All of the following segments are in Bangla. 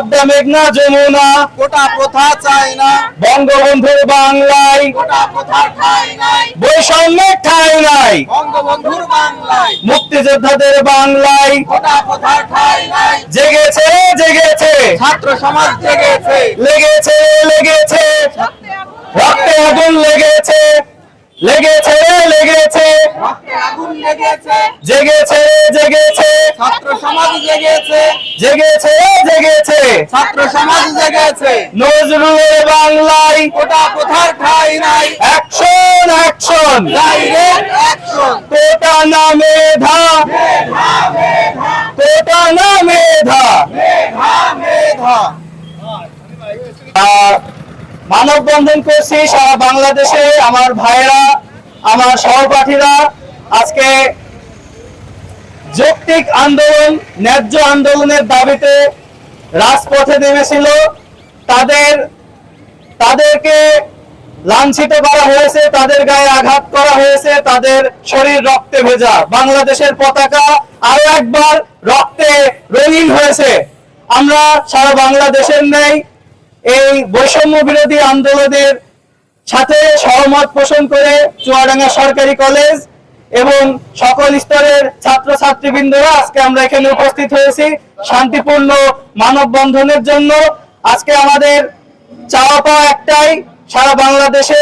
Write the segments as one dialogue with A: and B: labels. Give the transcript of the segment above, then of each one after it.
A: পদ্মা মেঘনা যমুনা।
B: কোটা প্রথা চাই না।
A: বঙ্গবন্ধুর বাংলায়।
B: কোটা প্রথা ঠাই নাই।
A: বৈষম্যের ঠাঁই নাই।
B: বঙ্গবন্ধুর বাংলায়।
A: মুক্তিযোদ্ধাদের বাংলায়।
B: কোটা প্রথা ঠাই নাই।
A: জেগেছে জেগেছে।
B: ছাত্র সমাজ জেগেছে।
A: লেগেছে লেগেছে। রক্তে আগুন লেগেছে। লেগেছে লেগেছে।
B: আগুন লেগেছে।
A: জেগেছে জেগেছে।
B: ছাত্র সমাজ জেগেছে।
A: জেগেছে জেগেছে।
B: ছাত্র সমাজ জেগেছে।
A: নজরুল বাংলায়
B: কোটা কোথার ঠাই নাই।
A: Action action.
B: Direct action.
A: Quota ধা। মেধা কোটা না মেধা
B: মেধা
A: আহ, মানববন্ধন করছি সারা বাংলাদেশে। আমার ভাইয়েরা, আমার সহপাঠীরা, আজকে যৌক্তিক আন্দোলন, ন্যায্য আন্দোলনের দাবিতে রাজপথে নেমেছিল। তাদের, তাদেরকে লাঞ্ছিত করা হয়েছে, তাদের গায়ে আঘাত করা হয়েছে, তাদের শরীর রক্তে ভেজা। বাংলাদেশের পতাকা আরও একবার রক্তে রঙিন হয়েছে। আমরা সারা বাংলাদেশের নেই এই বৈষম্য বিরোধী আন্দোলনের সাথে সহমত পোষণ করে চুয়াডাঙ্গা সরকারি কলেজ এবং সকল স্তরের ছাত্র ছাত্রীবৃন্দরা আজকে আমরা এখানে উপস্থিত হয়েছি। শান্তিপূর্ণ মানববন্ধনের জন্য আজকে আমাদের চাওয়া পাওয়া একটাই, সারা বাংলাদেশে,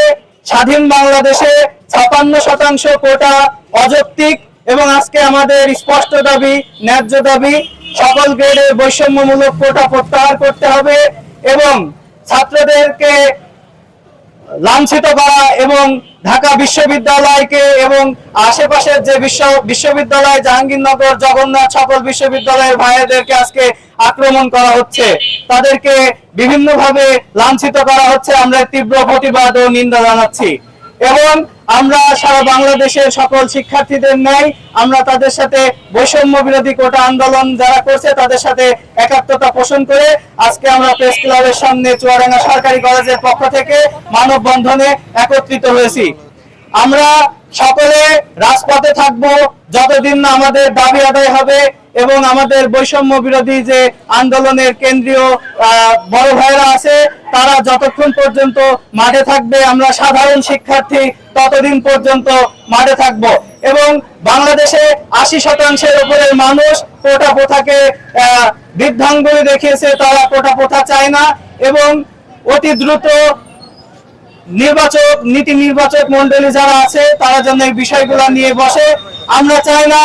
A: স্বাধীন বাংলাদেশে ছাপান্ন শতাংশ কোটা অযৌক্তিক এবং আজকে আমাদের স্পষ্ট দাবি, ন্যায্য দাবি, সকল গ্রেডের বৈষম্যমূলক কোটা প্রত্যাহার করতে হবে। এবং ছাত্রদেরকে লাঞ্ছিত করা এবং ঢাকা বিশ্ববিদ্যালয়কে এবং আশেপাশের যে বিশ্ব বিশ্ববিদ্যালয়, জাহাঙ্গীরনগর, জগন্নাথ সকল বিশ্ববিদ্যালয়ের ভাইদেরকে আজকে আক্রমণ করা হচ্ছে। তাদেরকে বিভিন্নভাবে লাঞ্ছিত করা হচ্ছে। আমরা তীব্র প্রতিবাদ ও নিন্দা জানাচ্ছি। এবং আমরা সারা বাংলাদেশের সকল শিক্ষার্থীদের ন্যায় আমরা তাদের সাথে বৈষম্য বিরোধী কোটা আন্দোলন যারা করছে তাদের সাথে একাত্মতা পোষণ করে আজকে আমরা প্রেস ক্লাবের সামনে চুয়াডাঙ্গা সরকারি কলেজের পক্ষ থেকে মানববন্ধনে একত্রিত হয়েছি। আমরা সকলে রাজপথে থাকব, যতদিন না আমাদের দাবি আদায় হবে এবং আমাদের বৈষম্য বিরোধী যে আন্দোলনের কেন্দ্রীয় বড় ভাইরা আছে, তারা যতক্ষণ পর্যন্ত মাঠে থাকবে, আমরা সাধারণ শিক্ষার্থী ততদিন পর্যন্ত মাঠে থাকব। এবং বাংলাদেশে আশি শতাংশের উপরের মানুষ কোটা প্রথাকে বৃদ্ধাঙ্গুলি দেখিয়েছে, তারা কোটা প্রথা চায় না। এবং অতি দ্রুত নির্বাচক, নীতি নির্বাচক মন্ডলী যারা আছে, তারা যেন এই বিষয়গুলো নিয়ে বসে। আমরা চাই না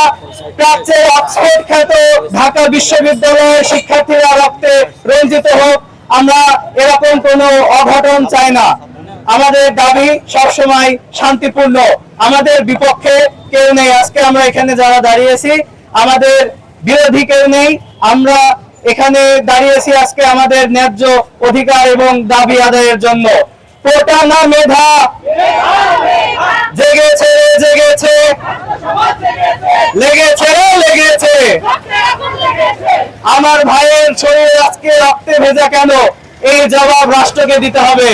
A: প্রাচ্যের অক্সফোর্ড খ্যাত ঢাকা বিশ্ববিদ্যালয়ের শিক্ষার্থীরা রক্তে রঞ্জিত হোক। আমরা এরকম কোনো অঘটন চাই না। আমাদের দাবি সবসময় শান্তিপূর্ণ। আমাদের বিপক্ষে কেউ নেই। আজকে আমরা এখানে যারা দাঁড়িয়েছি, আমাদের বিরোধী কেউ নেই। আমরা এখানে দাঁড়িয়েছি আজকে আমাদের ন্যায্য অধিকার এবং দাবি আদায়ের জন্য। কোটা না মেধা। জেগেছে জেগেছে। লেগেছে লেগেছে। আমার ভাইয়ের শরীর আজকে রক্তে ভেজা কেন? এই জবাব রাষ্ট্রকে দিতে হবে।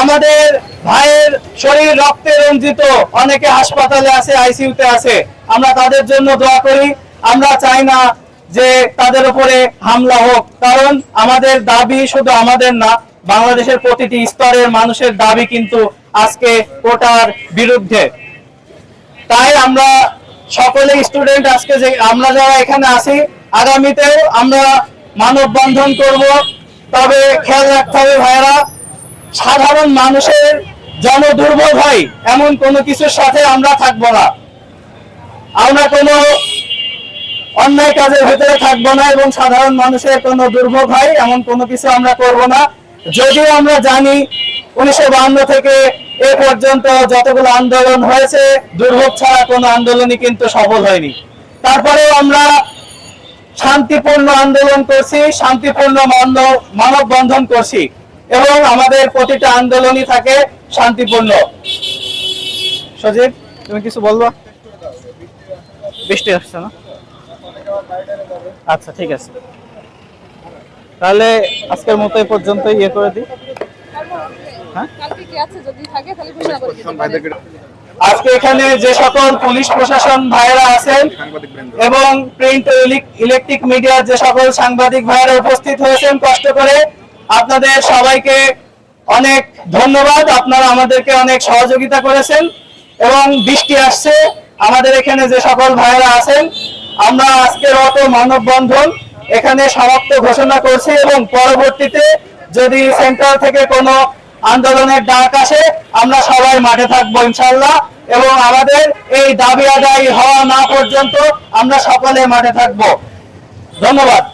A: আমাদের ভাইয়ের শরীর রক্তে রঞ্জিত। অনেকে হাসপাতালে আছে আইসিইউতে আছে আমরা তাদের জন্য দোয়া করি। আমরা চাই না যে তাদের উপরে হামলা হোক। কারণ আমাদের দাবি শুধু আমাদের না বাংলাদেশের প্রতিটি স্তরের মানুষের দাবি কিন্তু আজকে কোটার বিরুদ্ধে। তাই আমরা সকলে স্টুডেন্ট আজকে যে আমরা যারা এখানে আছি, আগামীতেও আমরা মানববন্ধন করব। তবে খেয়াল রাখতে হবে ভাইয়েরা, সাধারণ মানুষের জনদুর্ভোগ হয়, এমন কোনো কিছুর সাথে আমরা থাকব না। আমরা কোনো অন্যায় কাজের ভেতরে থাকব না এবং সাধারণ মানুষের কোনো দুর্ভোগ হয়, এমন কোনো কিছু আমরা করব না। যদিও আমরা জানি উনিশশো থেকে এ পর্যন্ত যতগুলো আন্দোলন হয়েছে, দুর্ভোগ ছাড়া কোনো আন্দোলনই কিন্তু সফল হয়নি। তারপরেও আমরা শান্তিপূর্ণ আন্দোলন করছি, শান্তিপূর্ণ মানব মানববন্ধন করছি এবং আমাদের প্রতিটা আন্দোলনই থাকে শান্তিপূর্ণ। সজীব, তুমি কিছু বলবা? বৃষ্টি আসছে না? আচ্ছা ঠিক আছে। তাহলে আজকের মতো এই পর্যন্ত ইয়ে করে দিই। হ্যাঁ। আজকে এখানে যে সকল পুলিশ প্রশাসন ভাইয়েরা আছেন এবং প্রিন্ট ইলেকট্রিক মিডিয়ার যে সকল সাংবাদিক ভাইয়েরা উপস্থিত হয়েছেন, কষ্ট করে আপনাদের সবাইকে অনেক ধন্যবাদ। আপনারা আমাদেরকে অনেক সহযোগিতা করেছেন এবং বৃষ্টি আসছে। আমাদের এখানে যে সকল ভাইয়েরা আছেন, আমরা আজকের অত মানববন্ধন এখানে সমাপ্ত ঘোষণা করছি এবং পরবর্তীতে যদি সেন্ট্রাল থেকে কোনো আন্দোলনের ডাক আসে, আমরা সবাই মাঠে থাকব ইনশাল্লাহ এবং আমাদের এই দাবি আদায় হওয়া না পর্যন্ত আমরা সকলে মাঠে থাকব। ধন্যবাদ।